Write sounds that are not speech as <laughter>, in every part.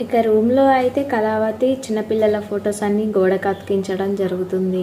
ఇక రూమ్లో అయితే కళావతి చిన్నపిల్లల ఫొటోస్ అన్నీ గోడకు అతికించడం జరుగుతుంది.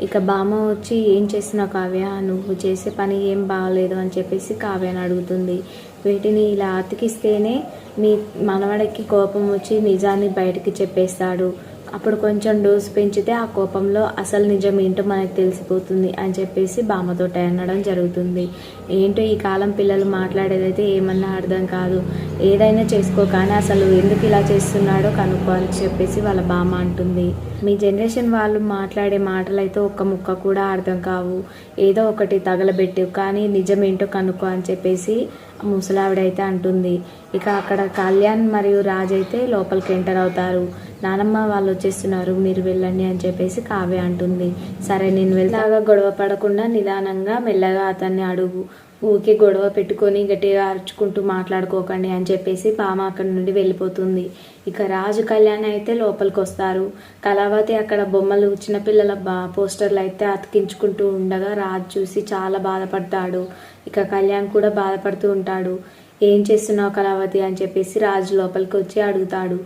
ఇక బామ్మ వచ్చి ఏం చేసినా కావ్య? నువ్వు చేసే పని ఏం బాగలేదు అని చెప్పేసి కావ్యని అడుగుతుంది. వీటిని ఇలా అతికిస్తేనే మీ మనవడికి కోపం వచ్చి నిజాన్ని బయటికి చెప్పేస్తాడు. అప్పుడు కొంచెం డోస్ పెంచితే ఆ కోపంలో అసలు నిజం ఏంటో మనకు తెలిసిపోతుంది అని చెప్పేసి బామ్మతో అనడం జరుగుతుంది. ఏంటో ఈ కాలం పిల్లలు మాట్లాడేదైతే ఏమన్నా అర్థం కాదు. ఏదైనా చేసుకో కానీ అసలు ఎందుకు ఇలా చేస్తున్నాడో కనుక్కో అని చెప్పేసి వాళ్ళ బామ్మ అంటుంది. మీ జనరేషన్ వాళ్ళు మాట్లాడే మాటలు అయితే ఒక్క ముక్క కూడా అర్థం కావు. ఏదో ఒకటి తగలబెట్టు కానీ నిజం ఏంటో కనుక్కో అని చెప్పేసి ముసలావిడైతే అంటుంది. ఇక అక్కడ కళ్యాణ్ మరియు రాజ్ అయితే లోపలికి ఎంటర్ అవుతారు. నానమ్మ వాళ్ళు వచ్చేస్తున్నారు. మీరు వెళ్ళండి అని చెప్పేసి కావ్య అంటుంది. సరే నేను వెళ్తాగా గొడవ పడకుండా నిదానంగా మెల్లగా అతన్ని అడుగు. ఊకే గొడవ పెట్టుకొని గట్టిగా అరుచుకుంటూ మాట్లాడుకోకండి అని చెప్పేసి బామ అక్కడి నుండి వెళ్ళిపోతుంది. ఇక రాజు కళ్యాణ్ అయితే లోపలికి వస్తారు. కళావతి అక్కడ బొమ్మలు చిన్నపిల్లల బా పోస్టర్లు అయితే అతికించుకుంటూ ఉండగా రాజు చూసి చాలా బాధపడతాడు. ఇక కళ్యాణ్ కూడా బాధపడుతూ ఉంటాడు. ఏం చేస్తున్నావు కళావతి? అని చెప్పేసి రాజు లోపలికి వచ్చి అడుగుతాడు.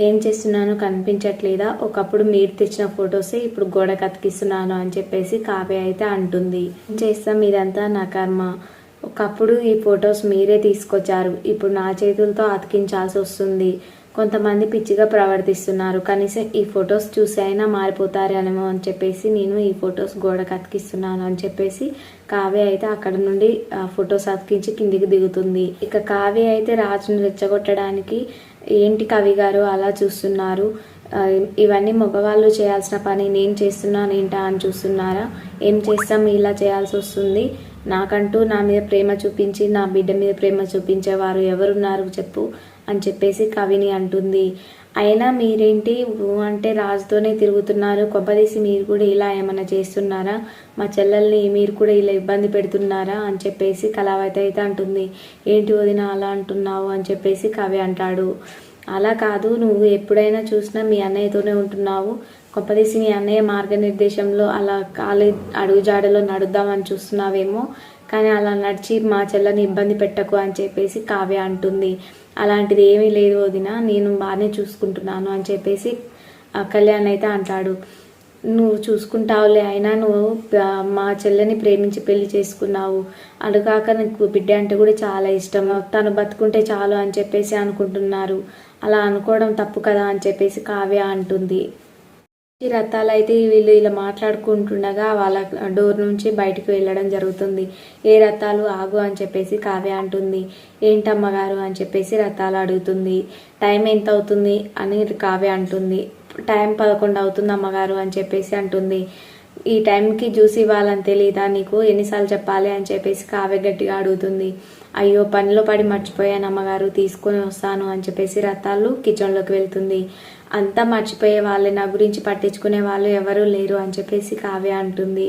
ఏం చేస్తున్నానో కనిపించట్లేదా? ఒకప్పుడు మీరు తెచ్చిన ఫొటోసే ఇప్పుడు గోడకు అతికిస్తున్నాను అని చెప్పేసి కావ్య అయితే అంటుంది. "ఏం చేస్తాం? ఇదంతా నా కర్మ. ఒకప్పుడు ఈ ఫొటోస్ మీరే తీసుకొచ్చారు. ఇప్పుడు నా చేతులతో అతికించాల్సి వస్తుంది. కొంతమంది పిచ్చిగా ప్రవర్తిస్తున్నారు. కనీసం ఈ ఫొటోస్ చూసి అయినా మారిపోతారేమో అని చెప్పేసి నేను ఈ ఫొటోస్ గోడకు అతికిస్తున్నాను అని చెప్పేసి కావ్య అయితే అక్కడ నుండి ఫొటోస్ అతికించి కిందికి దిగుతుంది. ఇక కావ్య అయితే రాజును రెచ్చగొట్టడానికి ఏంటి కవి గారు అలా చూస్తున్నారు? ఇవన్నీ మగవాళ్ళు చేయాల్సిన పని నేను చేస్తున్నాను ఏంటా అని చూస్తున్నారా? ఏం చేస్తాం? ఇలా చేయాల్సి వస్తుంది. నాకంటూ నా మీద ప్రేమ చూపించి నా బిడ్డ మీద ప్రేమ చూపించేవారు ఎవరున్నారు చెప్పు. అని చెప్పేసి కవిని అంటుంది. అయినా మీరేంటి అంటే రాజుతోనే తిరుగుతున్నారు. కొబ్బరిసి మీరు కూడా ఇలా ఏమైనా చేస్తున్నారా? మా చెల్లెల్ని మీరు కూడా ఇలా ఇబ్బంది పెడుతున్నారా? అని చెప్పేసి కళావతి అయితే అంటుంది. ఏంటి వదిన అలా అంటున్నావు? అని చెప్పేసి కవి అంటాడు. అలా కాదు నువ్వు ఎప్పుడైనా చూసినా మీ అన్నయ్యతోనే ఉంటున్నావు. గొప్పదీసి మీ అన్నయ్య మార్గనిర్దేశంలో అలా కాలేజ్ అడుగుజాడలో నడుద్దామని చూస్తున్నావేమో కానీ అలా నడిచి మా చెల్లని ఇబ్బంది పెట్టకు అని చెప్పేసి కావ్య అంటుంది. అలాంటిది ఏమీ లేదు వదిన నేను బాగానే చూసుకుంటున్నాను అని చెప్పేసి ఆ కళ్యాణ్ అయితే అంటాడు. నువ్వు చూసుకుంటావులే అయినా నువ్వు మా చెల్లెని ప్రేమించి పెళ్ళి చేసుకున్నావు. అడుగాక నీకు బిడ్డ అంటే కూడా చాలా ఇష్టం. తను బతుకుంటే చాలు అని చెప్పేసి అనుకుంటున్నారు. అలా అనుకోవడం తప్పు కదా అని చెప్పేసి కావ్య అంటుంది. ఈ రథాలు అయితే వీళ్ళు ఇలా మాట్లాడుకుంటుండగా వాళ్ళ డోర్ నుంచి బయటికి వెళ్ళడం జరుగుతుంది. ఏ రథాలు ఆగు అని చెప్పేసి కావ్య అంటుంది. ఏంటమ్మగారు అని చెప్పేసి రథాలు అడుగుతుంది. టైం ఎంత అవుతుంది? అని కావ్య అంటుంది. టైం పదకొండు అవుతుంది అమ్మగారు అని చెప్పేసి అంటుంది. ఈ టైంకి జ్యూస్ ఇవ్వాలని తెలియదా నీకు ఎన్నిసార్లు చెప్పాలి అని చెప్పేసి కావ్య గట్టిగా అడుగుతుంది. అయ్యో పనిలో పడి మర్చిపోయాను అమ్మగారు తీసుకొని వస్తాను అని చెప్పేసి రథాలు కిచెన్లోకి వెళ్తుంది. అంతా మర్చిపోయే వాళ్ళే నా గురించి పట్టించుకునే వాళ్ళు ఎవరూ లేరు అని చెప్పేసి కావ్య అంటుంది.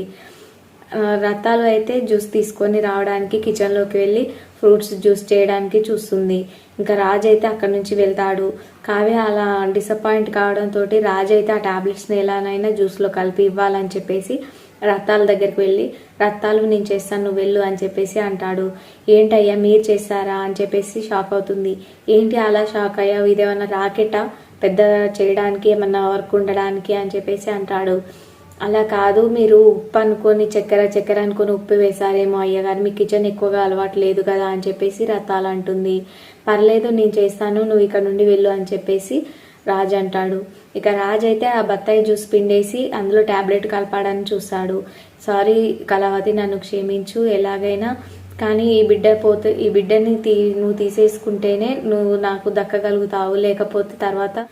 రతాలు రథాలు అయితే జ్యూస్ తీసుకొని రావడానికి కిచెన్లోకి వెళ్ళి ఫ్రూట్స్ జ్యూస్ చేయడానికి చూస్తుంది. ఇంకా రాజ్ అయితే అక్కడి నుంచి వెళ్తాడు. కావ్య అలా డిసప్పాయింట్ కావడంతో రాజ్ అయితే ఆ టాబ్లెట్స్ని ఎలానైనా జ్యూస్లో కలిపి ఇవ్వాలని చెప్పేసి రత్తాల దగ్గరికి వెళ్ళి రత్తాలు నేను చేస్తాను నువ్వు వెళ్ళు అని చెప్పేసి అంటాడు. ఏంటయ్యా మీరు చేస్తారా? అని చెప్పేసి షాక్ అవుతుంది. ఏంటి అలా షాక్ అయ్యావు? ఇదేమన్నా రాకెటా పెద్ద చేయడానికి ఏమన్నా వర్క్ ఉండడానికి అని చెప్పేసి అంటాడు. అలా కాదు మీరు ఉప్పు అనుకొని చక్కెర చక్కెర అనుకొని ఉప్పు వేశారేమో అయ్యగారు. మీ కిచెన్ ఎక్కువగా అలవాటు లేదు కదా అని చెప్పేసి రతాలు అంటుంది. పర్లేదు నేను చేస్తాను నువ్వు ఇక్కడ నుండి వెళ్ళు అని చెప్పేసి రాజ్ అంటాడు. ఇక రాజ్ అయితే ఆ బత్తాయి జ్యూస్ పిండేసి అందులో ట్యాబ్లెట్ కలపాడని చూస్తాడు. సారీ కళావతి నన్ను క్షమించు ఎలాగైనా. కానీ ఈ బిడ్డ పోతే ఈ బిడ్డని తీ నువ్వు తీసేసుకుంటేనే నువ్వు నాకు దక్కగలుగుతావు. లేకపోతే తర్వాత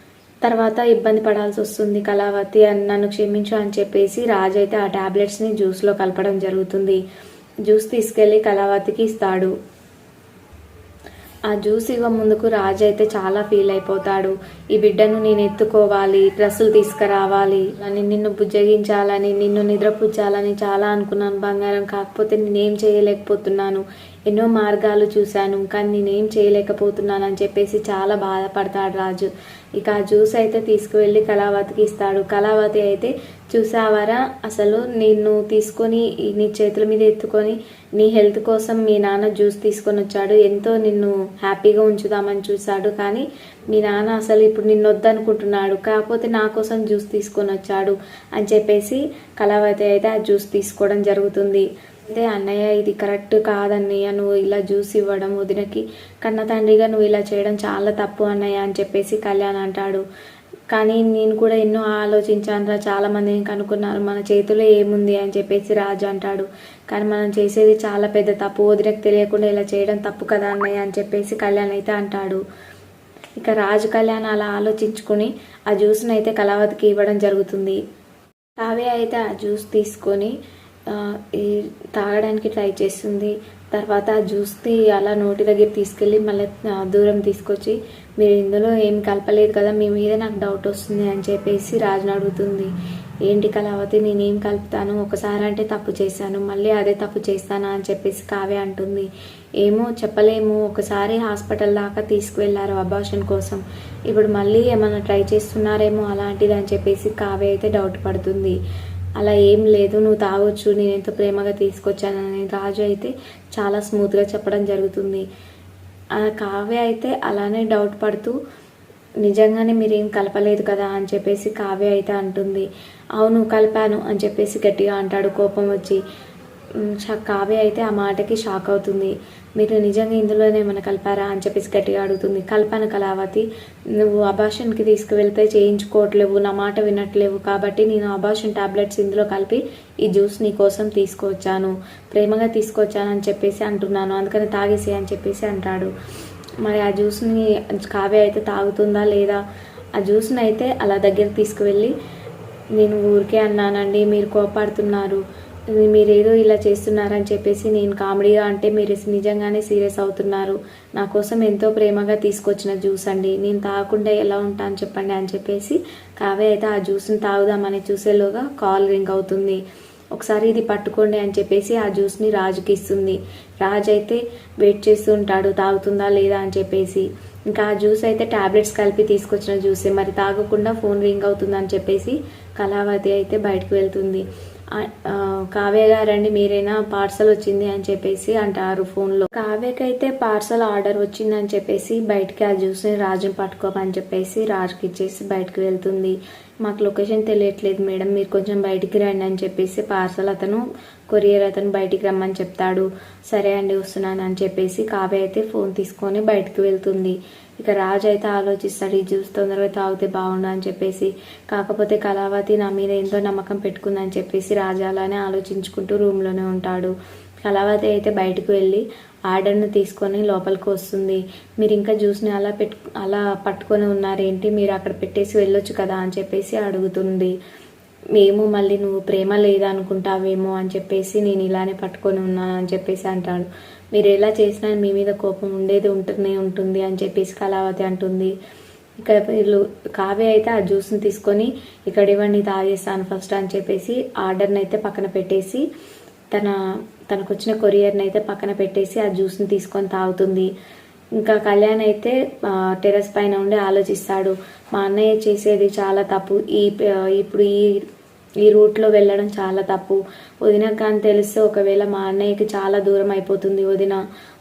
తర్వాత ఇబ్బంది పడాల్సి వస్తుంది కళావతి అని నన్ను క్షమించు అని చెప్పేసి రాజు అయితే ఆ టాబ్లెట్స్ని జ్యూస్లో కలపడం జరుగుతుంది. జ్యూస్ తీసుకెళ్ళి కళావతికి ఇస్తాడు. ఆ జ్యూస్ ఇవ్వ ముందుకు రాజు అయితే చాలా ఫీల్ అయిపోతాడు. ఈ బిడ్డను నేను ఎత్తుకోవాలి డ్రెస్సులు తీసుకురావాలి అని నిన్ను బుజ్జగించాలని నిన్ను నిద్రపుచ్చాలని చాలా అనుకున్నాను బంగారం. కాకపోతే నేనేం చేయలేకపోతున్నాను. ఎన్నో మార్గాలు చూశాను కానీ నేనేం చేయలేకపోతున్నాను అని చెప్పేసి చాలా బాధపడతాడు రాజు. ఇక ఆ జ్యూస్ అయితే తీసుకువెళ్ళి కళావతికి ఇస్తాడు. కళావతి అయితే చూసావరా అసలు నిన్ను తీసుకొని నీ చేతుల మీద ఎత్తుకొని నీ హెల్త్ కోసం మీ నాన్న జ్యూస్ తీసుకొని వచ్చాడు. ఎంతో నిన్ను హ్యాపీగా ఉంచుదామని చూశాడు. కానీ మీ నాన్న అసలు ఇప్పుడు నిన్ను వద్దనుకుంటున్నాడు. కాకపోతే నా కోసం జ్యూస్ తీసుకొని వచ్చాడు అని చెప్పేసి కళావతి అయితే ఆ జ్యూస్ తీసుకోవడం జరుగుతుంది. అయితే అన్నయ్య ఇది కరెక్ట్ కాదన్నయ్య నువ్వు ఇలా జ్యూస్ ఇవ్వడం వదినకి. కన్న తండ్రిగా నువ్వు ఇలా చేయడం చాలా తప్పు అన్నయ్య అని చెప్పేసి కళ్యాణ్ అంటాడు. కానీ నేను కూడా ఎన్నో ఆలోచించాను చాలామంది కనుక్కున్నారు మన చేతిలో ఏముంది? అని చెప్పేసి రాజు అంటాడు. కానీ మనం చేసేది చాలా పెద్ద తప్పు వదినకు తెలియకుండా ఇలా చేయడం తప్పు కదా అన్నయ్య అని చెప్పేసి కళ్యాణ్ అయితే అంటాడు. ఇక రాజు కళ్యాణ్ అలా ఆలోచించుకొని ఆ జ్యూస్ని అయితే కళావతికి ఇవ్వడం జరుగుతుంది. కావ్య అయితే ఆ జ్యూస్ తీసుకొని ఈ తాగడానికి ట్రై చేస్తుంది. తర్వాత ఆ జ్యూస్ని అలా నోటి దగ్గర తీసుకెళ్ళి మళ్ళీ దూరం తీసుకొచ్చి మీరు ఇందులో ఏం కలపలేదు కదా మీ మీద నాకు డౌట్ వస్తుంది అని చెప్పేసి రాజుని అడుగుతుంది. ఏంటి కళావతి నేనేం కలుపుతాను? ఒకసారి అంటే తప్పు చేశాను మళ్ళీ అదే తప్పు చేస్తానా? అని చెప్పేసి కావ్య అంటుంది. ఏమో చెప్పలేము. ఒకసారి హాస్పిటల్ దాకా తీసుకువెళ్ళారు అబార్షన్ కోసం. ఇప్పుడు మళ్ళీ ఏమైనా ట్రై చేస్తున్నారేమో అలాంటిది అని చెప్పేసి కావ్య అయితే డౌట్ పడుతుంది. అలా ఏం లేదు నువ్వు తాగొచ్చు నేను ఎంతో ప్రేమగా తీసుకొచ్చానని రాజు అయితే చాలా స్మూత్గా చెప్పడం జరుగుతుంది. ఆ కావ్య అయితే అలానే డౌట్ పడుతూ నిజంగానే మీరేం కలపలేదు కదా? అని చెప్పేసి కావ్య అయితే అంటుంది. అవును కలిపాను అని చెప్పేసి గట్టిగా అంటాడు కోపం వచ్చి. కావ్య అయితే ఆ మాటకి షాక్ అవుతుంది. మీరు నిజంగా ఇందులోనే ఏమైనా కలిపారా అని చెప్పేసి గట్టిగా అడుగుతుంది. కల్పన కళావతి నువ్వు అబాషన్కి తీసుకువెళ్తే చేయించుకోవట్లేవు నా మాట వినట్లేవు కాబట్టి నేను అబాషన్ టాబ్లెట్స్ ఇందులో కలిపి ఈ జ్యూస్ నీ కోసం తీసుకొచ్చాను. ప్రేమగా తీసుకొచ్చాను అని చెప్పేసి అంటున్నాను. అందుకని తాగేసి అని చెప్పేసి అంటాడు. మరి ఆ జ్యూస్ని కావ్య అయితే తాగుతుందా లేదా? ఆ జ్యూస్ని అయితే అలా దగ్గర తీసుకువెళ్ళి నేను ఊరికే అన్నానండి మీరు కోపాడుతున్నారు. మీరు ఏదో ఇలా చేస్తున్నారని చెప్పేసి నేను కామెడీగా అంటే మీరు నిజంగానే సీరియస్ అవుతున్నారు. నా కోసం ఎంతో ప్రేమగా తీసుకొచ్చిన జ్యూస్ అండి. నేను తాగకుండా ఎలా ఉంటాను చెప్పండి అని చెప్పేసి కావే అయితే ఆ జ్యూస్ని తాగుదామని చూసేలోగా కాల్ రింగ్ అవుతుంది. ఒకసారి ఇది పట్టుకోండి అని చెప్పేసి ఆ జ్యూస్ని రాజుకి ఇస్తుంది. రాజు అయితే వెయిట్ చేస్తూ ఉంటాడు తాగుతుందా లేదా అని చెప్పేసి. ఇంకా ఆ జ్యూస్ అయితే టాబ్లెట్స్ కలిపి తీసుకొచ్చిన జ్యూసే. మరి తాగకుండా ఫోన్ రింగ్ అవుతుందని చెప్పేసి కళావతి అయితే బయటకు వెళ్తుంది. కావ్య గారండి మీరైనా పార్సల్ వచ్చింది అని చెప్పేసి అంటారు ఫోన్లో. కావ్యకైతే పార్సల్ ఆర్డర్ వచ్చిందని చెప్పేసి బయటికి ఆ జ్యూస్ని రాజుని పట్టుకోమని చెప్పేసి రాజుకి ఇచ్చేసి బయటకు వెళ్తుంది. మాకు లొకేషన్ తెలియట్లేదు మేడం మీరు కొంచెం బయటికి రండి అని చెప్పేసి పార్సల్ అతను కొరియర్ అతను బయటికి రమ్మని చెప్తాడు. సరే అండి వస్తున్నాను అని చెప్పేసి కావ్య అయితే ఫోన్ తీసుకొని బయటకు వెళ్తుంది. ఇక రాజు అయితే ఆలోచిస్తాడు ఈ జ్యూస్ తొందరగా తాగితే బాగుండు అని చెప్పేసి. కాకపోతే కళావతి నా మీద ఎంతో నమ్మకం పెట్టుకుందని చెప్పేసి రాజు అలానే ఆలోచించుకుంటూ రూమ్లోనే ఉంటాడు. కళావతి అయితే బయటకు వెళ్ళి ఆర్డర్ను తీసుకొని లోపలికి వస్తుంది. మీరు ఇంకా జ్యూస్ని అలా పెట్టు అలా పట్టుకొని ఉన్నారేంటి? మీరు అక్కడ పెట్టేసి వెళ్ళొచ్చు కదా అని చెప్పేసి అడుగుతుంది. మేము మళ్ళీ నువ్వు ప్రేమ లేదనుకుంటావేమో అని చెప్పేసి నేను ఇలానే పట్టుకొని ఉన్నాను అని చెప్పేసి అంటాడు. మీరు ఎలా చేసినా మీ మీద కోపం ఉండేది ఉంటూనే ఉంటుంది అని చెప్పేసి కళావతి అంటుంది. ఇక్కడ వీళ్ళు కావ్య అయితే ఆ జ్యూస్ని తీసుకొని ఇక్కడ ఇవ్వండి తాగేస్తాను ఫస్ట్ అని చెప్పేసి ఆర్డర్ని అయితే పక్కన పెట్టేసి తన తనకు వచ్చిన కొరియర్ని అయితే పక్కన పెట్టేసి ఆ జ్యూస్ని తీసుకొని తాగుతుంది. ఇంకా కళ్యాణ్ అయితే టెరస్ టెర్రస్ పైన ఉండి ఆలోచిస్తాడు మా అన్నయ్య చేసేది చాలా తప్పు. ఈ ఇప్పుడు ఈ ఈ రూట్లో వెళ్ళడం చాలా తప్పు. వదిన కానీ తెలిస్తే ఒకవేళ మా అన్నయ్యకి చాలా దూరం అయిపోతుంది వదిన.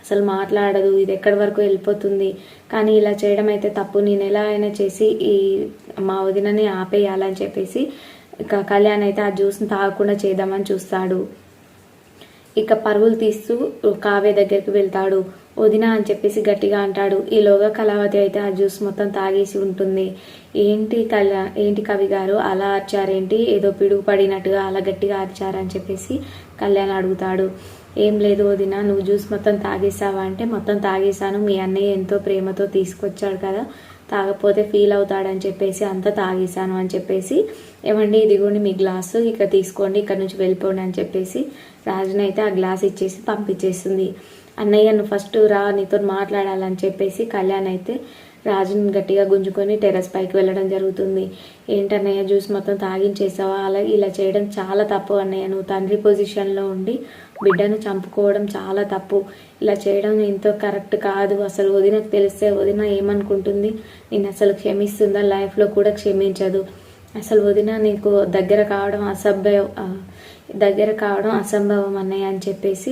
అసలు మాట్లాడదు ఇది ఎక్కడి వరకు వెళ్ళిపోతుంది. కానీ ఇలా చేయడం అయితే తప్పు. నేను ఎలా అయినా చేసి ఈ మా వదినని ఆపేయాలని చెప్పేసి ఇక కళ్యాణ్ అయితే ఆ జ్యూస్ని తాగకుండా చేద్దామని చూస్తాడు. ఇక పరుగులు తీస్తూ కావ్య దగ్గరికి వెళ్తాడు. వదిన అని చెప్పేసి గట్టిగా అంటాడు. ఈలోగా కళావతి అయితే ఆ జ్యూస్ మొత్తం తాగేసి ఉంటుంది. ఏంటి కళ ఏంటి కవి గారు? అలా అరిచారేంటి ఏదో పిడుగు పడినట్టుగా అలా గట్టిగా అరిచారని చెప్పేసి కళ్యాణ్ అడుగుతాడు. ఏం లేదు వదిన నువ్వు జ్యూస్ మొత్తం తాగేసావా అంటే మొత్తం తాగేశాను. మీ అన్నయ్య ఎంతో ప్రేమతో తీసుకొచ్చాడు కదా తాగపోతే ఫీల్ అవుతాడని చెప్పేసి అంతా తాగేశాను అని చెప్పేసి ఏమండి ఇదిగోండి మీ గ్లాసు ఇక తీసుకోండి ఇక్కడ నుంచి వెళ్ళిపోండి అని చెప్పేసి రాజునైతే ఆ గ్లాస్ ఇచ్చేసి పంపించేస్తుంది. అన్నయ్య నువ్వు ఫస్ట్ రా నీతో మాట్లాడాలని చెప్పేసి కళ్యాణ్ అయితే రాజుని గట్టిగా గుంజుకొని టెర్రస్ పైకి వెళ్ళడం జరుగుతుంది. ఏంటన్నయ్య జ్యూస్ మొత్తం తాగించేసావా? అలా ఇలా చేయడం చాలా తప్పు అన్నయ్య. నువ్వు తండ్రి పొజిషన్లో ఉండి బిడ్డను చంపుకోవడం చాలా తప్పు. ఇలా చేయడం ఎంతో కరెక్ట్ కాదు. అసలు వదినకు తెలిస్తే వదిన ఏమనుకుంటుంది? నేను అసలు క్షమిస్తుందా? లైఫ్లో కూడా క్షమించదు. అసలు వదిన నీకు దగ్గర కావడం అసభ్యం దగ్గర కావడం అసంభవం అన్నయ్య అని చెప్పేసి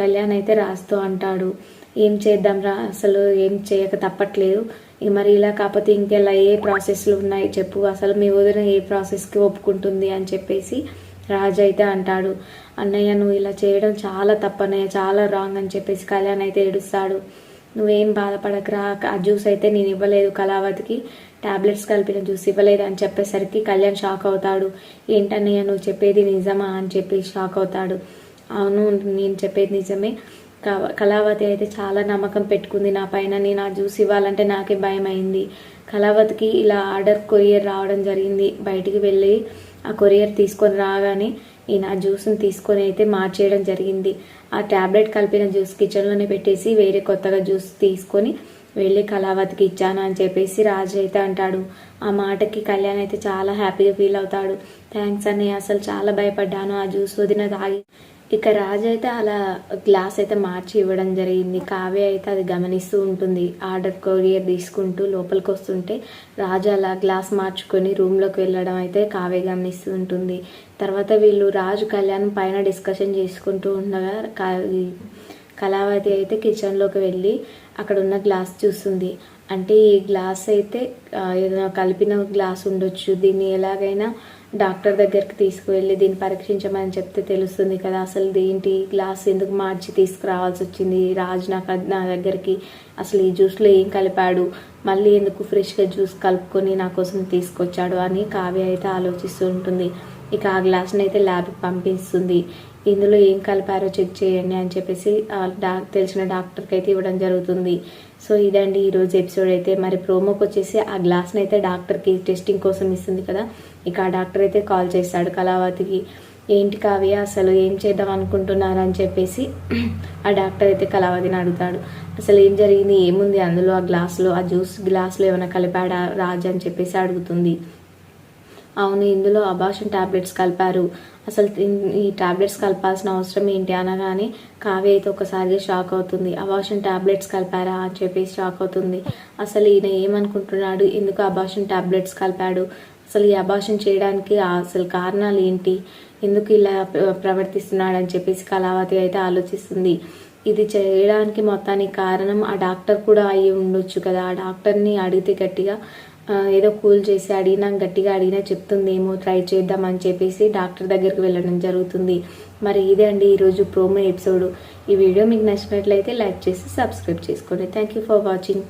కళ్యాణ్ అయితే రాస్తూ అంటాడు. ఏం చేద్దాంరా అసలు ఏం చేయక తప్పట్లేదు. ఇక మరి ఇలా కాకపోతే ఇంకెలా ఏ ప్రాసెస్లు ఉన్నాయి చెప్పు. అసలు మీ వదిన ఏ ప్రాసెస్కి ఒప్పుకుంటుంది? అని చెప్పేసి రాజు అయితే అంటాడు. అన్నయ్య నువ్వు ఇలా చేయడం చాలా తప్పన్నయ్య. చాలా రాంగ్ అని చెప్పేసి కళ్యాణ్ అయితే ఏడుస్తాడు. నువ్వేం బాధపడకరా ఆ జ్యూస్ అయితే నేను ఇవ్వలేదు. కళావతికి టాబ్లెట్స్ కలిపిన జ్యూస్ ఇవ్వలేదు అని చెప్పేసరికి కళ్యాణ్ షాక్ అవుతాడు. ఏంటన్నయ్య నువ్వు చెప్పేది నిజమా? అని చెప్పి షాక్ అవుతాడు. అవును నేను చెప్పేది నిజమే. కళావతి అయితే చాలా నమ్మకం పెట్టుకుంది నా పైన. నేను ఆ జ్యూస్ ఇవ్వాలంటే నాకే భయం అయింది. కళావతికి ఇలా ఆర్డర్ కొరియర్ రావడం జరిగింది. బయటికి వెళ్ళి ఆ కొరియర్ తీసుకొని రాగానే ఈయన ఆ జ్యూస్ని తీసుకొని అయితే మార్చేయడం జరిగింది. ఆ ట్యాబ్లెట్ కలిపిన జ్యూస్ కిచెన్లోనే పెట్టేసి వేరే కొత్తగా జ్యూస్ తీసుకొని వెళ్ళి కళావతికి ఇచ్చాను అని చెప్పేసి రాజు అయితే అంటాడు. ఆ మాటకి కళ్యాణ్ అయితే చాలా హ్యాపీగా ఫీల్ అవుతాడు. థ్యాంక్స్ అని అసలు చాలా భయపడ్డాను. ఆ జ్యూస్ వదిన తాగి ఇక రాజు అయితే అలా గ్లాస్ అయితే మార్చి ఇవ్వడం జరిగింది. కావ్య అయితే అది గమనిస్తూ ఉంటుంది. ఆర్డర్ కొరియర్ తీసుకుంటూ లోపలికి వస్తుంటే రాజు అలా గ్లాస్ మార్చుకొని రూమ్లోకి వెళ్ళడం అయితే కావ్య గమనిస్తూ ఉంటుంది. తర్వాత వీళ్ళు రాజు కళ్యాణం పైన డిస్కషన్ చేసుకుంటూ ఉండగా కా- కళావతి అయితే కిచెన్లోకి వెళ్ళి అక్కడ ఉన్న గ్లాస్ చూస్తుంది. అంటే ఈ గ్లాస్ అయితే ఏదైనా కలిపిన గ్లాస్ ఉండొచ్చు. దీన్ని ఎలాగైనా డాక్టర్ దగ్గరికి తీసుకువెళ్ళి దీన్ని పరీక్షించమని చెప్తే తెలుస్తుంది కదా అసలు దేంటి గ్లాస్ ఎందుకు మార్చి తీసుకురావాల్సి వచ్చింది? రాజు నాకు నా దగ్గరికి అసలు ఈ జ్యూస్లో ఏం కలిపాడు? మళ్ళీ ఎందుకు ఫ్రెష్గా జ్యూస్ కలుపుకొని నా కోసం తీసుకొచ్చాడు? అని కావ్య అయితే ఆలోచిస్తూ ఉంటుంది. ఇక ఆ గ్లాస్ని అయితే ల్యాబ్కి పంపిస్తుంది. ఇందులో ఏం కలిపారో చెక్ చేయండి అని చెప్పేసి ఆ తెలిసిన డాక్టర్కి అయితే ఇవ్వడం జరుగుతుంది. సో ఇదండి ఈరోజు ఎపిసోడ్ అయితే. మరి ప్రోమోకి వచ్చేసి ఆ గ్లాస్ని అయితే డాక్టర్కి టెస్టింగ్ కోసం ఇస్తుంది కదా. ఇక ఆ డాక్టర్ అయితే కాల్ చేస్తాడు కళావతికి. ఏంటి కావ్య అసలు ఏం చేద్దాం అనుకుంటున్నారు అని చెప్పేసి <clears throat> ఆ డాక్టర్ అయితే కళావతిని అడుగుతాడు. అసలు ఏం జరిగింది? ఏముంది అందులో ఆ గ్లాస్లో? ఆ జ్యూస్ గ్లాస్లో ఏమైనా కలిపాడా? రాజు అని చెప్పేసి అడుగుతుంది. అవును ఇందులో అబాషన్ టాబ్లెట్స్ కలిపారు. అసలు ఈ టాబ్లెట్స్ కలపాల్సిన అవసరం ఏంటి అనగానే కావ్య అయితే ఒకసారిగా షాక్ అవుతుంది. అబాషన్ టాబ్లెట్స్ కలిపారా అని చెప్పేసి షాక్ అవుతుంది. అసలు ఈయన ఏమనుకుంటున్నాడు? ఎందుకు అబాషన్ టాబ్లెట్స్ కలిపాడు? అసలు ఈ అబాషన్ చేయడానికి అసలు కారణాలు ఏంటి? ఎందుకు ఇలా ప్రవర్తిస్తున్నాడు అని చెప్పేసి కళావతి అయితే ఆలోచిస్తుంది. ఇది చేయడానికి మొత్తానికి కారణం ఆ డాక్టర్ కూడా అయ్యి ఉండొచ్చు కదా. ఆ డాక్టర్ని అడిగితే గట్టిగా ఏదో కూల్ చేసి అడిగినా గట్టిగా అడిగినా చెప్తుందేమో ట్రై చేద్దాం అని చెప్పేసి డాక్టర్ దగ్గరికి వెళ్ళడం జరుగుతుంది. మరి ఇదే అండి ఈరోజు ప్రోమో ఎపిసోడ్. ఈ వీడియో మీకు నచ్చినట్లయితే లైక్ చేసి సబ్స్క్రైబ్ చేసుకోండి థ్యాంక్ యూ ఫర్ వాచింగ్.